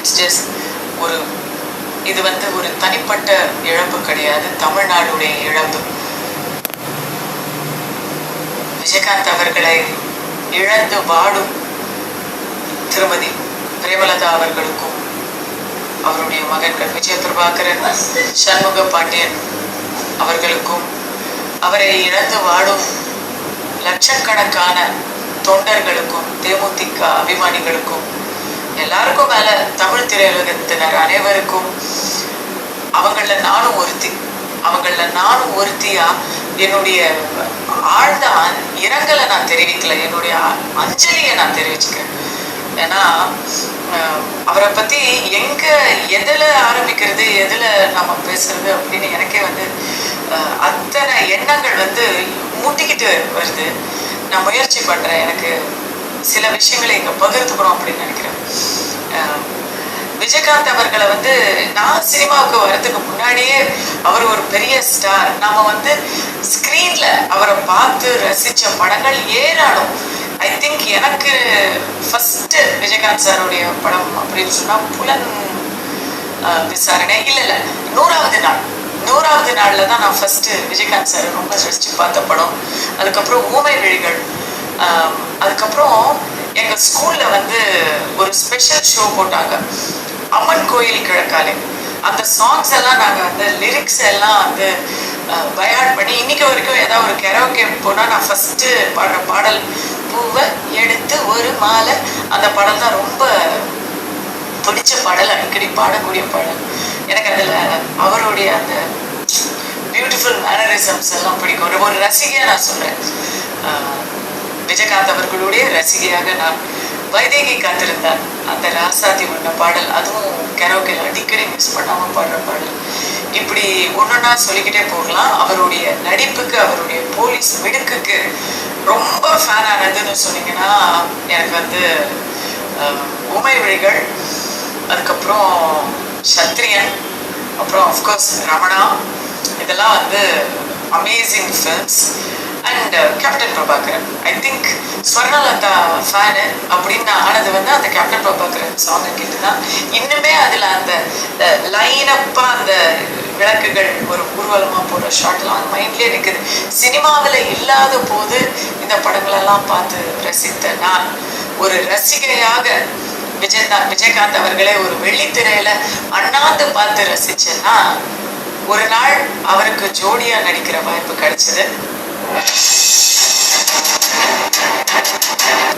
It's just ஒரு இது வந்து ஒரு தனிப்பட்ட இழப்பு கிடையாது. தமிழ்நாடுடைய இழப்பு. விஜயகாந்த் அவர்களை இழந்து வாடும் திருமதி பிரேமலதா அவர்களுக்கும் அவருடைய மகன்கள் விஜய பிரபாகரன் சண்முக பாண்டியன் அவர்களுக்கும் அவரை இழந்து வாடும் லட்சக்கணக்கான தொண்டர்களுக்கும் தேமுதிக அபிமானிகளுக்கும் எல்லாருக்கும் மேல தமிழ் திரையுலகத்தினர் அனைவருக்கும் அவங்கள நானும் ஒருத்தி. அவங்கள நானும் ஒருத்தியா? என்னுடைய ஆழ்ந்த இரங்கலை நான் தெரிவிக்கல. என்னுடைய அஞ்சலியை நான் தெரிவிச்சுக்கிறேன். ஏன்னா அவரை பத்தி எங்க எதுல ஆரம்பிக்கிறது எதுல நம்ம பேசுறது அப்படின்னு எனக்கே வந்து அத்தனை எண்ணங்கள் வந்து மூட்டிக்கிட்டு வருது. நான் முயற்சி பண்றேன். எனக்கு சில விஷயங்களை இங்க பகிர்ந்துக்கணும் அப்படின்னு நினைக்கிறேன். விஜயகாந்த் அவர்களை வந்து நான் சினிமாவுக்கு வர்றதுக்கு முன்னாடியே அவர் ஒரு பெரிய ஸ்டார் நாம வந்து ஸ்க்ரீன்ல அவரை பார்த்து ரசிச்ச படங்கள் ஏராளம். ஐ திங்க் எனக்கு ஃபர்ஸ்ட் விஜயகாந்த் சாருடைய படம் அப்படின்னு சொன்னா புலன் விசாரணை. இல்லை இல்லை நூறாவது நாள். நூறாவது நாள்ல தான் நான் ஃபர்ஸ்ட் விஜயகாந்த் சார் ரொம்ப ரசிச்சு பார்த்த படம். அதுக்கப்புறம் ஊமை விழிகள் ஆஹ் அதுக்கப்புறம் எங்க ஸ்கூல்ல வந்து ஒரு ஸ்பெஷல் ஷோ போட்டாங்க. அம்மன் கோயில் கிழக்காலே. அந்த சாங்ஸ் எல்லாம் நாங்க வந்து லிரிக்ஸ் எல்லாம் வந்து பயாட் பண்ணி இன்னைக்கு வரைக்கும் ஏதாவது ஒரு கெரோக்கே போனா நான் ஃபர்ஸ்ட் பாடுற பாடல் பூவை எடுத்து ஒரு மாலை. அந்த பாடல் தான் ரொம்ப பிடிச்ச பாடல் அடிக்கடி பாடக்கூடிய பாடல். எனக்கு அதில் அவருடைய அந்த பியூட்டிஃபுல் மேனரிசம்ஸ் எல்லாம் பிடிக்கும். ஒரு- ஒரு ரசிகையாக நான் சொல்கிறேன் விஜயகாந்த் அவர்களுடைய ரசிகையாக நான் வைதேகி காத்திருந்தார். அந்த ராசாதி உள்ள பாடல் அதுவும் கரோக்கில் அடிக்கடி மிஸ் பண்ணாமல் பாடுற பாடல். இப்படி ஒன்றுன்னா சொல்லிக்கிட்டே போகலாம். அவருடைய நடிப்புக்கு அவருடைய போலீஸ் மிடுக்குக்கு ரொம்ப ஃபேன் ஆனதுன்னு சொன்னீங்கன்னா எனக்கு வந்து உமை விழிகள் அதுக்கப்புறம் சத்ரியன் அப்புறம் அஃப்கோர்ஸ் ரமணா. இதெல்லாம் வந்து amazing films and Captain Prabhakaran I think Swarnalatha fan அப்படின்னு நான் ஆனது வந்து அந்த கேப்டன் பிரபாகரன் சாங்கை கேட்டு தான் இன்னுமே அதில் அந்த லைனப்பாக அந்த விளக்குகள் ஒரு ஊர்வலமாக போடுற ஷாட்லாம் மைண்ட்லேயே இருக்குது சினிமாவில் இல்லாத போது இந்த படங்களெல்லாம் பார்த்து ரசித்த நான் ஒரு ரசிகையாக விஜயதா விஜயகாந்த் அவர்களே ஒரு வெள்ளித்திரையில அண்ணாந்து பார்த்து ரசிச்சேன்னா ஒரு நாள் அவருக்கு ஜோடியா நடிக்கிற வாய்ப்பு கிடைச்சது.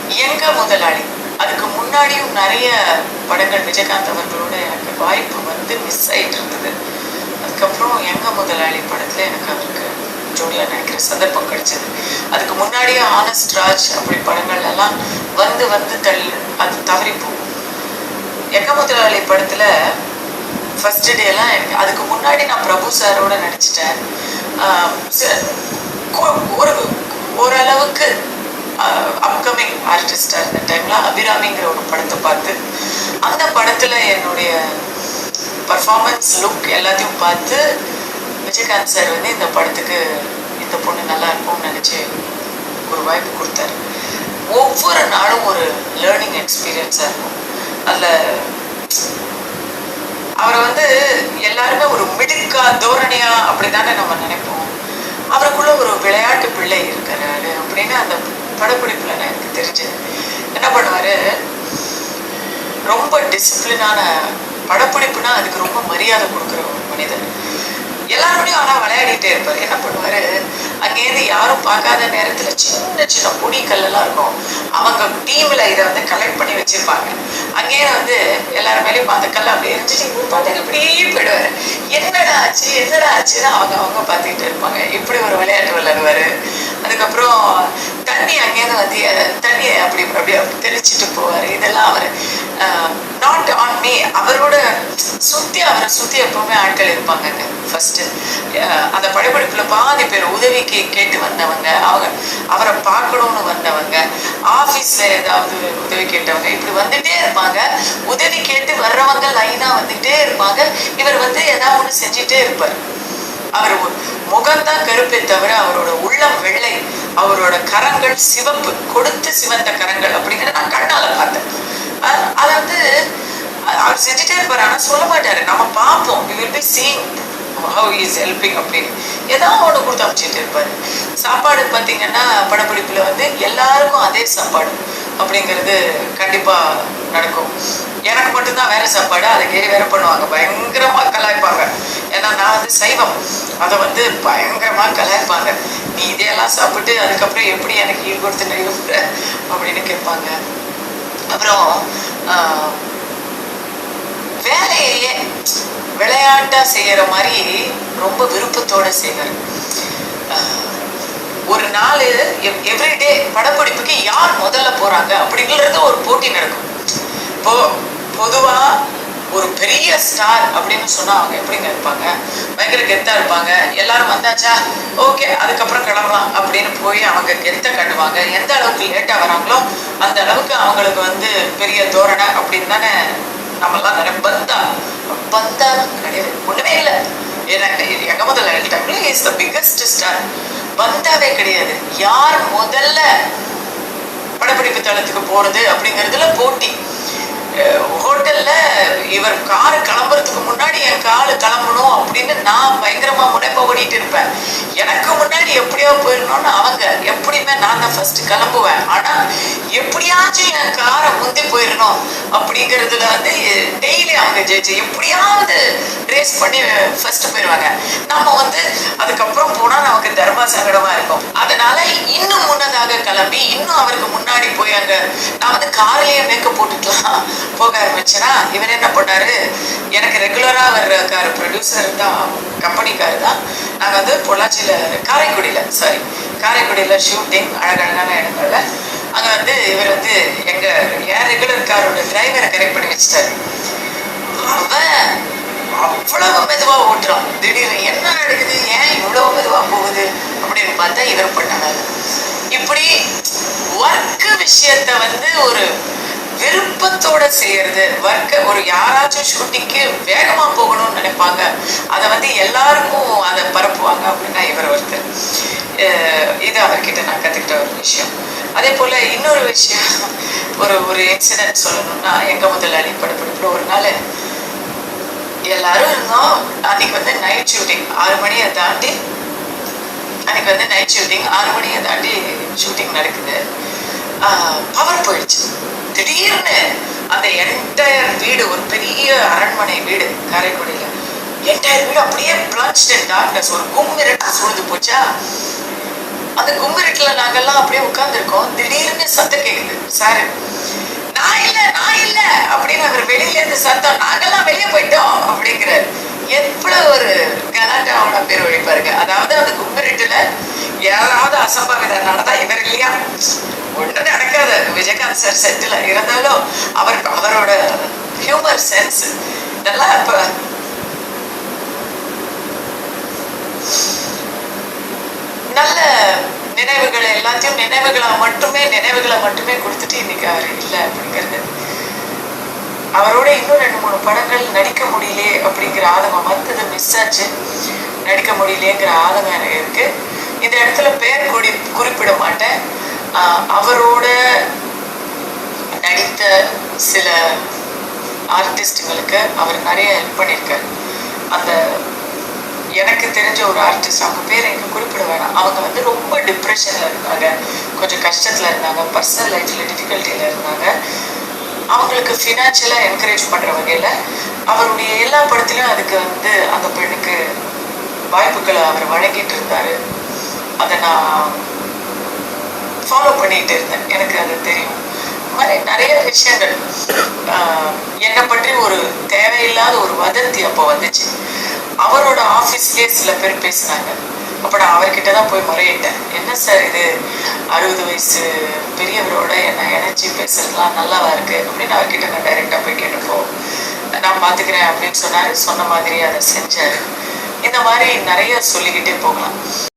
எங்க முதலாளி. அதுக்கு முன்னாடியும் நிறைய படங்கள் விஜயகாந்த் அவர்களோட எனக்கு வாய்ப்பு வந்து மிஸ் ஆயிட்டு இருந்தது. அதுக்கப்புறம் எங்க முதலாளி படத்துல எனக்கு அவருக்கு ஜோடியா நடிக்கிற சந்தர்ப்பம் கிடைச்சது. அதுக்கு முன்னாடியே ஆனஸ்ட் ராஜ் அப்படி படங்கள் எல்லாம் வந்து வந்து தள்ளி அது தவறி போகும். எங்க முதலாளி படத்துல ஃபர்ஸ்ட் டேலாம் எனக்கு அதுக்கு முன்னாடி நான் பிரபு சாரோட நடிச்சிட்டேன். ஆஹ் ஒரு ஓரளவுக்கு அப்கமிங் ஆர்டிஸ்டாக இருந்த டைமில் அபிராமிங்கிற ஒரு படத்தை பார்த்து அந்த படத்தில் என்னுடைய பர்ஃபார்மன்ஸ் லுக் எல்லாத்தையும் பார்த்து விஜயகாந்த் சார் வந்து இந்த படத்துக்கு இந்த பொண்ணு நல்லா இருக்கும்னு நினச்சி ஒரு வாய்ப்பு கொடுத்தாரு. ஒவ்வொரு நாளும் ஒரு லேர்னிங் எக்ஸ்பீரியன்ஸாக இருக்கும். அதில் அவரை வந்து எல்லாருமே ஒரு மிடுக்கா தோரணையா அப்படிதானே நம்ம நினைப்போம். அவருக்குள்ள ஒரு விளையாட்டு பிள்ளை இருக்கிறாரு அப்படின்னு அந்த படப்பிடிப்புல எனக்கு தெரிஞ்சது என்ன பண்ணுவாரு? ரொம்ப டிசிப்ளினான படப்பிடிப்புனா அதுக்கு ரொம்ப மரியாதை கொடுக்குற ஒரு மனிதன் எல்லாரோடையும் ஆனால் விளையாடிட்டே இருப்பார். என்ன பண்ணுவாரு? அங்கேருந்து யாரும் பார்க்காத நேரத்துல சின்ன சின்ன பொடி கல்லெல்லாம் இருக்கும். அவங்க டீம்ல இதை வந்து கலெக்ட் பண்ணி வச்சிருப்பாங்க. அங்கேயே வந்து எல்லாரும் மேலேயும் அந்த அப்படியே இருந்துச்சு. பாட்டுக்கு இப்படியே போயிடுவாரு. என்னடா ஆச்சு? என்னடா ஆச்சுன்னு அவங்க அவங்க பார்த்துக்கிட்டு இருப்பாங்க. இப்படி ஒரு விளையாட்டு விளையாடுவாரு. அதுக்கப்புறம் தண்ணி அங்கேருந்து வந்து தண்ணியை அப்படி அப்படி அப்படி தெளிச்சிட்டு போவார். இதெல்லாம் அவர் நாட் ஆன் மீ சுற்றி அவரை சுற்றி எப்பவுமே ஆட்கள் இருப்பாங்கங்க ஃபர்ஸ்ட்டு அந்த படப்பிடிப்பில் பாதி பேர் உதவிக்கு கேட்டு வந்தவங்க அவங்க அவரை பார்க்கணும்னு வந்தவங்க ஆஃபீஸில் ஏதாவது உதவி கேட்டவங்க இப்படி வந்துட்டே இருப்பாங்க. உதவி கேட்டு வர்றவங்க லைனாக வந்துட்டே இருப்பாங்க. இவர் வந்து ஏதாவது ஒன்று செஞ்சுட்டே இருப்பார். அவர் முகம்தான் கருப்பே தவிர அவரோட உள்ளம் வெள்ளை அவரோட கரங்கள் சிவப்பு கொடுத்து சிவந்த கரங்கள் அப்படிங்கிறத நான் கண்ணால பார்த்தேன். அ- அது வந்து அவர் செஞ்சுட்டே இருப்பார். ஆனால் சொல்ல மாட்டாரு. நம்ம பார்ப்போம். We will be seeing how is helping அப்படின்னு. ஏதாவது ஒன்று கொடுத்து அமைச்சிட்டு இருப்பாரு. சாப்பாடு பார்த்தீங்கன்னா படப்பிடிப்பில் வந்து எல்லாருக்கும் அதே சாப்பாடு அப்படிங்கிறது கண்டிப்பாக நடக்கும். எனக்கு மட்டும்தான் வேற சாப்பாடு. அதை கே வேற பண்ணுவாங்க. பயங்கரமாக கலாய்ப்பாங்க. ஏன்னா நான் வந்து சைவம். அதை வந்து பயங்கரமாக கலாய்ப்பாங்க. நீ இதையெல்லாம் சாப்பிட்டு அதுக்கப்புறம் எப்படி எனக்கு ஈடுபடுத்த கொடுத்து அப்படின்னு கேட்பாங்க. அப்புறம் வேலையே விளையாட்டா செய்யற மாதிரி ரொம்ப விருப்பத்தோட செய்வார். ஒரு நாள் எவ்ரிடே படப்பிடிப்புக்கு யார் முதல்ல போறாங்க அப்படிங்கிறது ஒரு போட்டி நடக்கும். இப்போ பொதுவா ஒரு பெரிய ஸ்டார் அப்படின்னு சொன்னா அவங்க எப்படிங்க இருப்பாங்க? பயங்கர கெத்தா இருப்பாங்க. எல்லாரும் வந்தாச்சா? ஓகே அதுக்கப்புறம் கிளம்பலாம் அப்படின்னு போய் அவங்க கெத்த கட்டுவாங்க. எந்த அளவுக்கு லேட்டா வராங்களோ அந்த அளவுக்கு அவங்களுக்கு வந்து பெரிய தோரணை அப்படின்னு தானே நம்மளாம் நிறைய பந்தா பந்தா கிடையாது. ஒண்ணுமே இல்லை. எனக்கு எங்க முதல்ல டைம்ல இஸ் த பிக்கஸ்ட் ஸ்டார் பந்தாவே கிடையாது. யார் முதல்ல படப்பிடிப்பு தளத்துக்கு போறது அப்படிங்கிறதுல போட்டி. ஹோட்டல்ல இவர் கார் கிளம்புறதுக்கு முன்னாடி என் கால் கிளம்பணும் அப்படின்னு நான் பயங்கரமா முனைப்ப ஓடிட்டு இருப்பேன். எனக்கு முன்னாடி எப்படியோ போயிடணும்னு அவங்க எப்படியுமே நான் தான் ஃபர்ஸ்ட் கிளம்புவேன். ஆனா எப்படியாச்சும் என் காரை முந்தி போயிடணும் அப்படிங்கிறதுல வந்து டெய்லி அவங்க ஜெயிச்சு எப்படியாவது ரேஸ் பண்ணி ஃபர்ஸ்ட் போயிடுவாங்க. நம்ம வந்து அதுக்கப்புறம் போனா நமக்கு தர்ம சங்கடமா இருக்கும். அதனால இன்னும் முன்னதாக கிளம்பி இன்னும் அவருக்கு முன்னாடி போய் அங்க நான் வந்து கார்லயே மேக்கப் போட்டுக்கலாம். போக ஆரம்பிச்சேன்னா இவர் என்ன பண்ணாரு? எனக்கு ரெகுலரா வர்ற கார் ப்ரொடியூசர் தான் கம்பெனி கார் தான். நாங்க வந்து பொள்ளாச்சியில காரைக்குடியில சாரி காரைக்குடியில ஷூட்டிங் அழகழகான இடங்கள்ல. அங்க வந்து இவர் வந்து எங்க என் ரெகுலர் காரோட டிரைவரை கரெக்ட் பண்ணி வச்சுட்டாரு. அவன் அவ்வளவு மெதுவா ஓட்டுறான். திடீர்னு என்ன நடக்குது? ஏன் இவ்வளவு மெதுவா போகுது? அப்படின்னு பார்த்தா இவர் பண்ணாங்க இப்படி ஒர்க் விஷயத்த வந்து ஒரு விருப்பத்தோட செய்யறது? ஒர்க்க ஒரு யாராச்சும் ஷூட்டிங்க்கு வேகமா போகணும்னு நினைப்பாங்க. அதை வந்து எல்லாருக்கும் அதை பரப்புவாங்க அப்படின்னா இவர் ஒருத்தர். அஹ் இது அவர்கிட்ட நான் கத்துக்கிட்ட ஒரு விஷயம். அதே போல இன்னொரு விஷயம். ஒரு ஒரு இன்சிடென்ட் சொல்லணும்னா எங்க முதலாளி படப்பிடிப்புல ஒரு நாள் எல்லாரும் இருந்தோம். அன்னைக்கு வந்து நைட் ஷூட்டிங் ஆறு மணியை தாண்டி அன்னைக்கு வந்து நைட் ஷூட்டிங் ஆறு மணியை தாண்டி ஷூட்டிங் நடக்குது. பவர் போயிடுச்சு. திடீர்னு அந்த என்டையர் வீடு ஒரு பெரிய அரண்மனை வீடு காரைக்குடியில். என்டையர் வீடு அப்படியே பிளஞ்ச் இன் டார்க்னஸ் ஒரு கும்மிரட்டு சூழ்ந்து போச்சா? அந்த கும்மிரட்டுல நாங்கெல்லாம் அப்படியே உட்கார்ந்துருக்கோம். திடீர்னு சத்தம் கேட்குது சாரு நான் இல்லை நான் இல்லை அப்படின்னு அவர் வெளியில இருந்து சத்தம் நாங்கெல்லாம் வெளியே போயிட்டோம் அப்படிங்கிறாரு. எவ்வளவு ஒரு கலாட்டாவோட பேர் ஒழிப்பாருங்க அதாவது அந்த கும்மிருட்டுல யாராவது அசம்பாவிதம் நடந்தா இவர் இல்லையா? ஒண்ணு நடக்காது. விஜயகாந்த் சார் செட்டில் இருந்தாலும் அவர் அவரோட ஹியூமர் சென்ஸ் இதெல்லாம் இப்ப நல்ல நினைவுகள் எல்லாத்தையும் நினைவுகளை மட்டுமே நினைவுகளை மட்டுமே கொடுத்துட்டு இன்னைக்கு அவர் இல்லை அப்படின்னு அவரோட இன்னும் ரெண்டு மூணு படங்கள் நடிக்க முடியலையே அப்படிங்கிற ஆதங்கம் வந்தது. மிஸ் ஆச்சு நடிக்க முடியலேங்கிற ஆதங்கம் எனக்கு இருக்கு. இந்த இடத்துல பேர் கூடி குறிப்பிட மாட்டேன். ஆஹ் அவரோட நடித்த சில ஆர்டிஸ்டுங்களுக்கு அவர் நிறைய ஹெல்ப் பண்ணியிருக்காரு. அந்த எனக்கு தெரிஞ்ச ஒரு ஆர்டிஸ்ட் அவங்க பேர் எனக்கு குறிப்பிட வேணாம். அவங்க வந்து ரொம்ப டிப்ரெஷன்ல இருந்தாங்க. கொஞ்சம் கஷ்டத்துல இருந்தாங்க. பர்சனல் லைஃப்பில் டிஃபிகல்ட்டியில் இருந்தாங்க. அவங்களுக்கு ஃபினான்ஷியலாக என்கரேஜ் பண்ற வகையில அவருடைய எல்லா படத்திலும் அதுக்கு வந்து அந்த பெண்ணுக்கு வாய்ப்புகளை அவர் வழங்கிட்டு இருந்தாரு. அதை நான் ஃபாலோ பண்ணிட்டு இருந்தேன். எனக்கு அது தெரியும். மாதிரி நிறைய விஷயங்கள் ஆஹ், என்னை பற்றி ஒரு தேவையில்லாத ஒரு வதந்தி அப்போ வந்துச்சு. அவரோட ஆஃபீஸ்லேயே சில பேர் பேசினாங்க. அப்போ நான் அவர்கிட்ட தான் போய் முறையிட்டேன். என்ன சார் இது? அறுபது வயசு பெரியவரோட என்னை இணைச்சி பேசுறதுலாம் நல்லாவா இருக்கு? அப்படின்னு அவர்கிட்ட நான் டைரெக்டாக போய் கேட்டப்போ நான் பார்த்துக்கிறேன் அப்படின்னு சொன்னாரு. சொன்ன மாதிரி அதை செஞ்சாரு. இந்த மாதிரி நிறைய சொல்லிக்கிட்டே போகலாம்.